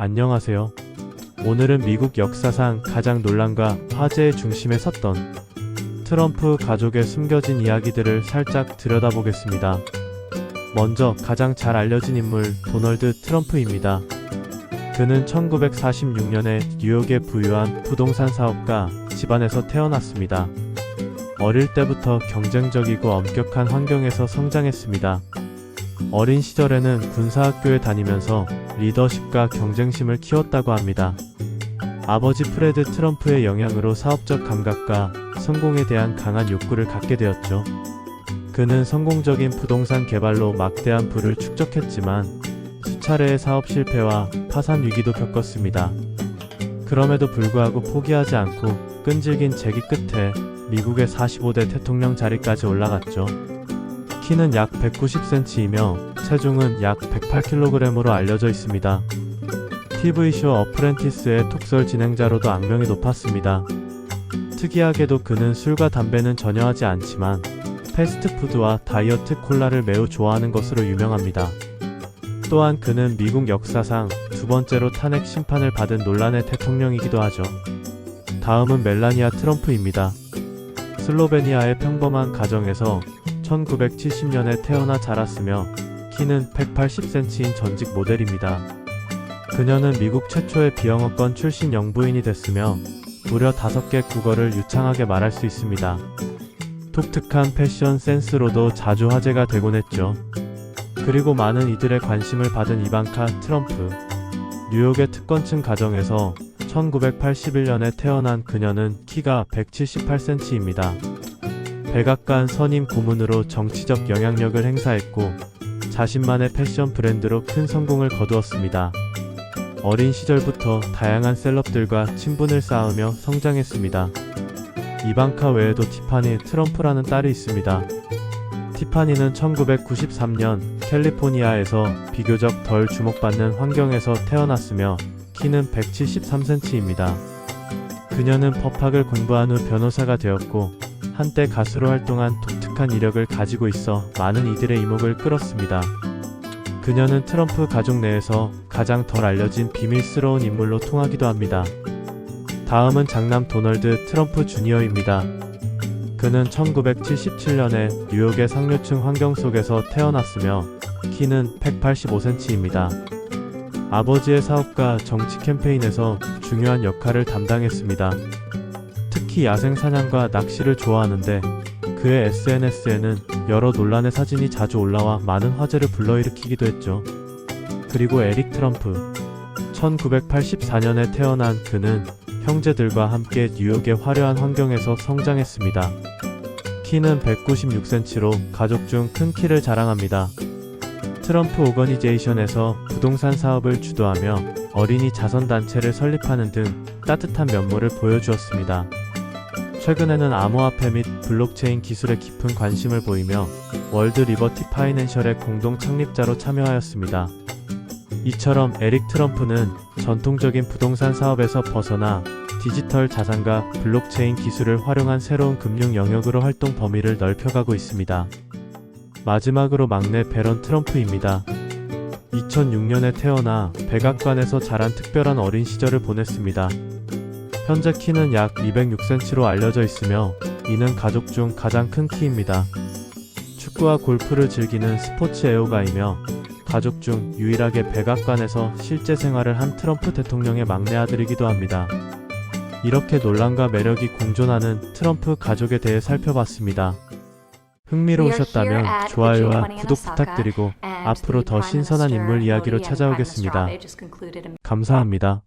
안녕하세요. 오늘은 미국 역사상 가장 논란과 화제의 중심에 섰던 트럼프 가족의 숨겨진 이야기들을 살짝 들여다보겠습니다. 먼저 가장 잘 알려진 인물 도널드 트럼프입니다. 그는 1946년에 뉴욕의 부유한 부동산 사업가 집안에서 태어났습니다. 어릴 때부터 경쟁적이고 엄격한 환경에서 성장했습니다. 어린 시절에는 군사학교에 다니면서 리더십과 경쟁심을 키웠다고 합니다. 아버지 프레드 트럼프의 영향으로 사업적 감각과 성공에 대한 강한 욕구를 갖게 되었죠. 그는 성공적인 부동산 개발로 막대한 부를 축적했지만 수차례의 사업 실패와 파산 위기도 겪었습니다. 그럼에도 불구하고 포기하지 않고 끈질긴 재기 끝에 미국의 45대 대통령 자리까지 올라갔죠. 키는 약 190cm이며 체중은 약 108kg으로 알려져 있습니다. TV쇼 어프렌티스의 톡설 진행자로도 악명이 높았습니다. 특이하게도 그는 술과 담배는 전혀 하지 않지만 패스트푸드와 다이어트 콜라를 매우 좋아하는 것으로 유명합니다. 또한 그는 미국 역사상 두 번째로 탄핵 심판을 받은 논란의 대통령이기도 하죠. 다음은 멜라니아 트럼프입니다. 슬로베니아의 평범한 가정에서 1970년에 태어나 자랐으며 키는 180cm인 전직 모델입니다. 그녀는 미국 최초의 비영어권 출신 영부인이 됐으며 무려 5개 국어를 유창하게 말할 수 있습니다. 독특한 패션 센스로도 자주 화제가 되곤 했죠. 그리고 많은 이들의 관심을 받은 이방카 트럼프. 뉴욕의 특권층 가정에서 1981년에 태어난 그녀는 키가 178cm입니다. 백악관 선임 고문으로 정치적 영향력을 행사했고 자신만의 패션 브랜드로 큰 성공을 거두었습니다. 어린 시절부터 다양한 셀럽들과 친분을 쌓으며 성장했습니다. 이방카 외에도 티파니 트럼프라는 딸이 있습니다. 티파니는 1993년 캘리포니아에서 비교적 덜 주목받는 환경에서 태어났으며 키는 173cm입니다. 그녀는 법학을 공부한 후 변호사가 되었고 한때 가수로 활동한 독특한 이력을 가지고 있어 많은 이들의 이목을 끌었습니다. 그녀는 트럼프 가족 내에서 가장 덜 알려진 비밀스러운 인물로 통하기도 합니다. 다음은 장남 도널드 트럼프 주니어입니다. 그는 1977년에 뉴욕의 상류층 환경 속에서 태어났으며 키는 185cm입니다. 아버지의 사업과 정치 캠페인에서 중요한 역할을 담당했습니다. 특히 야생 사냥과 낚시를 좋아하는데 그의 SNS에는 여러 논란의 사진이 자주 올라와 많은 화제를 불러일으키기도 했죠. 그리고 에릭 트럼프. 1984년에 태어난 그는 형제들과 함께 뉴욕의 화려한 환경에서 성장했습니다. 키는 196cm로 가족 중 큰 키를 자랑합니다. 트럼프 오거니제이션에서 부동산 사업을 주도하며 어린이 자선단체를 설립하는 등 따뜻한 면모를 보여주었습니다. 최근에는 암호화폐 및 블록체인 기술에 깊은 관심을 보이며 월드 리버티 파이낸셜의 공동 창립자로 참여하였습니다. 이처럼 에릭 트럼프는 전통적인 부동산 사업에서 벗어나 디지털 자산과 블록체인 기술을 활용한 새로운 금융 영역으로 활동 범위를 넓혀가고 있습니다. 마지막으로 막내 베런 트럼프입니다. 2006년에 태어나 백악관에서 자란 특별한 어린 시절을 보냈습니다. 현재 키는 약 206cm로 알려져 있으며 이는 가족 중 가장 큰 키입니다. 축구와 골프를 즐기는 스포츠 애호가이며 가족 중 유일하게 백악관에서 실제 생활을 한 트럼프 대통령의 막내 아들이기도 합니다. 이렇게 논란과 매력이 공존하는 트럼프 가족에 대해 살펴봤습니다. 흥미로우셨다면 좋아요와 구독 부탁드리고 앞으로 더 신선한 인물 이야기로 찾아오겠습니다. 감사합니다.